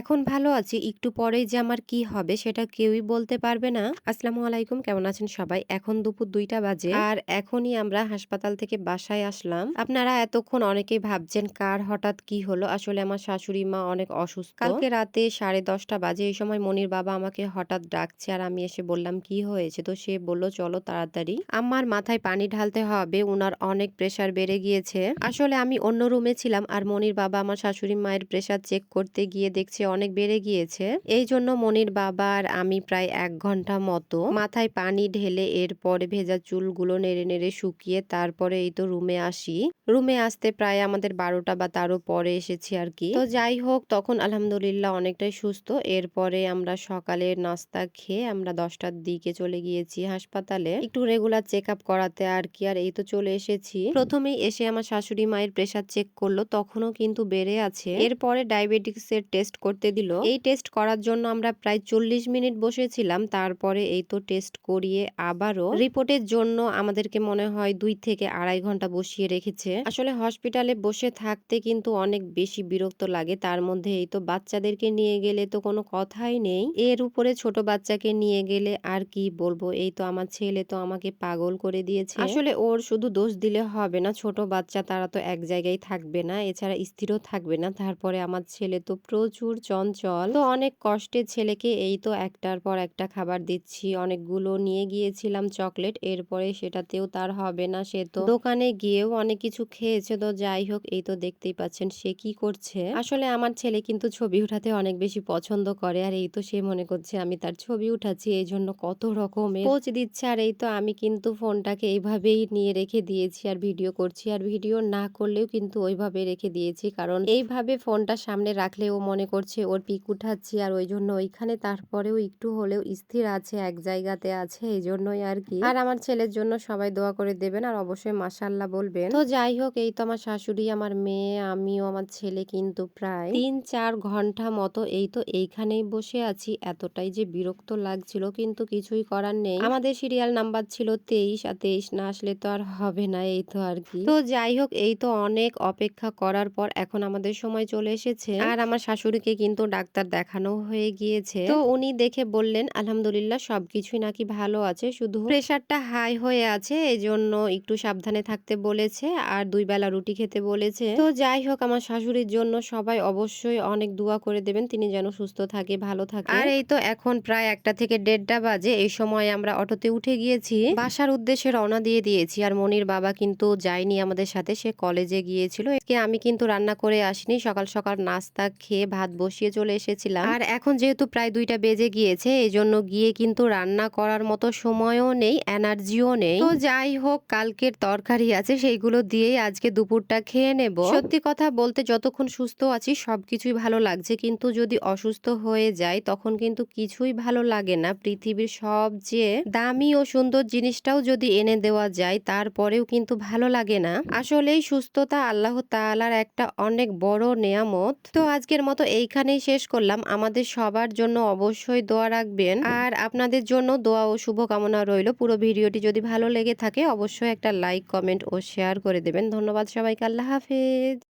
এখন ভালো আছি, একটু পরেই যে আমার কি হবে সেটা কেউই বলতে পারবে না। আসসালামু আলাইকুম, কেমন আছেন সবাই? এখন দুপুর দুইটা বাজে আর এখনই আমরা হাসপাতাল থেকে বাসায় আসলাম। আপনারা এতক্ষণ অনেকেই ভাবছেন, কার হঠাৎ কি হলো? আসলে আমার শাশুড়ি মা অনেক অসুস্থ। কালকে রাতে সাড়ে দশটা বাজে, এই সময় মনির বাবা আমাকে হঠাৎ ডাকছে আর আমি এসে বললাম, কি হয়েছে? তো সে বলল, চলো তাড়াতাড়ি। আমার মাথায় পানি ঢালতে হবে, উনার অনেক প্রেসার বেড়ে গিয়েছে। আসলে আমি অন্য রুমে ছিলাম আর মনির বাবা আমার শাশুড়ি মায়ের প্রেসার চেক করতে গিয়ে দেখছে অনেক বেড়ে গিয়েছে। এই জন্য মনির বাবা আর আমি প্রায় এক ঘণ্টা মতো মাথায় পানি ঢেলে এরপরে ভেজা চুলগুলো নেড়ে নেড়ে শুকিয়ে তারপরে এই তো রুমে আসি। রুমে আসতে প্রায় আমাদের বারোটা বা তারও পরে এসেছি আর কি। তো যাই হোক, তখন আলহামদুলিল্লাহ অনেকটাই সুস্থ। এরপরে আমরা সকালের নাস্তা খেয়ে আমরা দশটার দিকে চলে গিয়েছি হাসপাতালে। একটু রেগুলার চেক আপ করাতে আর কি, আর এই তো চলে এসেছি। প্রথমেই এসে আমার শাশুড়ি মায়ের প্রেসার চেক করল, তখনও কিন্তু বেড়ে আছে। এরপরে ডায়াবেটিক্স এর টেস্ট করতে দিল। এই টেস্ট করার জন্য আমরা প্রায় চল্লিশ মিনিট বসেছিলাম। তারপরে এই তো টেস্ট করিয়ে আবারও রিপোর্টের জন্য আমাদেরকে মনে হয় দুই থেকে আড়াই ঘণ্টা বসিয়ে রেখেছে। আসলে হসপিটালে বসে থাকতে কিন্তু অনেক বেশি বিরক্ত লাগে। তার মধ্যে এই তো বাচ্চাদেরকে নিয়ে গেলে তো কোনো কথাই নেই। এর উপরে ছোট বাচ্চাকে নিয়ে গেলে আর কি বলব? এই তো আমার ছেলে তো আমাকে পাগল করে দিয়েছে। আসলে ওর শুধু দোষ দিলে হবে না। ছোট বাচ্চা তারা তো এক জায়গায় থাকবে না। এছাড়া স্থিরও থাকবে না। তারপরে আমার ছেলে তো প্রচুর চঞ্চল। তো অনেক কষ্টে ছেলেকে এই তো একটার পর একটা খাবার দিচ্ছি। অনেকগুলো নিয়ে গিয়েছিলাম চকলেট। এরপরে সেটাতেও তার হবে না, সে তো দোকানে গিয়েও অনেক কিছু খেয়েছে। তো যাই হোক, এই তো দেখতেই পাচ্ছেন সে কি করছে। আসলে আমার ছেলে কিন্তু ছবি উঠাতে অনেক বেশি পছন্দ করে। আর এই তো সে মনে করছে, আমি তার ছবি উঠাচ্ছি, এই জন্য কত রকমের পোজ দিচ্ছে। আর এই তো আমি কিন্তু ফোনটাকে এইভাবেই নিয়ে রেখে দিয়েছি আর ভিডিও করছি। আর ভিডিও না করলেও কিন্তু ওইভাবে রেখে দিয়েছি। কারণ এইভাবে ফোনটা সামনে রাখলে ও মনে করছে ওর পিক উঠাচ্ছি আর ওই জন্য ওইখানে তারপরেও একটু হলেও স্থির আছে, এক জায়গাতে আছে, এই জন্যই আর কি। আর আমার ছেলের জন্য সবাই দোয়া করে দেবেন আর অবশ্যই মাসাল্লাহ বলবেন। তো যাই হোক, এই তো আমার শাশুড়ি, আমার মেয়ে, আমিও, আমার ছেলে কিন্তু প্রায় তিন চার ঘণ্টা মতো এই তো এইখানেই বসে আছি। এতটাই যে বিরক্ত লাগছিল, কিন্তু কিছুই করার নেই। আমাদের সিরিয়াল নাম্বার ছিল তেইশ, আর তেইশ না আসলে তো আর হবে না, এই তো আর কি। তো যাই হোক, এই তো অনেক অপেক্ষা করার পর এখন আমাদের সময় চলে এসেছে। আর আমার শাশুড়িকে কিন্তু ডাক্তার দেখানো হয়ে গিয়েছে। তো উনি দেখে বললেন আলহামদুলিল্লাহ সবকিছুই নাকি ভালো আছে। শুধু প্রেশারটা হাই হয়ে আছে এই জন্য একটু সাবধানে থাকতে বলেছে আর দুই বেলা রুটি খেতে বলেছে। তো যাই হোক আমার শাশুড়ির জন্য সবাই অবশ্যই অনেক দোয়া করে দেবেন। তিনি যেন সুস্থ থাকে ভালো থাকে। আর এই তো এখন প্রায় একটা থেকে দেড়টা বাজে। এই সময় আমরা অটোতে উঠে গিয়েছি। বাসার উদ্দেশ্যে রওনা দিয়ে দিয়েছি। আর মনির বাবা কিন্তু যায়নি আমাদের সাথে। সে কলেজে গিয়েছিল। একে আমি কিন্তু রান্না করে আসিনি। সকাল সকাল নাস্তা খেয়ে ভাত বসিয়ে চলে এসেছিলাম। আর এখন যেহেতু প্রায় দুইটা বেজে গিয়েছে এই জন্য গিয়ে কিন্তু রান্না করার মতো সময়ও নেই, এনার্জিও নেই। তো যাই হোক, কালকের তরকারি আছে, সেইগুলো দিয়েই আজকে দুপুরটা খেয়ে নেব। সত্যি কথা বলতে যতক্ষণ সুস্থ আছি, সবকিছুই ভালো লাগছে। কিন্তু যদি অসুস্থ হয়ে যায় তখন কিন্তু কিছুই ভালো লাগে না। পৃথিবীর সবচেয়ে দামি ও সুন্দর জিনিসটাও যদি এনে দেওয়া যায়, তারপরেও কিন্তু ভালো লাগে না। আসলেই সুস্থতা আল্লাহ তাআলার একটা অনেক বড় নেয়ামত। তো আজকের মতো এইখানেই শেষ করলাম। আমাদের সবার জন্য অবশ্যই দোয়া রাখবেন। আর আপনাদের জন্য দোয়া ও শুভকামনা রইল। পুরো ভিডিওটি যদি ভালো লেগে থাকে, অবশ্যই একটা লাইক, কমেন্ট ও শেয়ার করে দেবেন। ধন্যবাদ সবাইকে। আল্লাহ হাফেজ।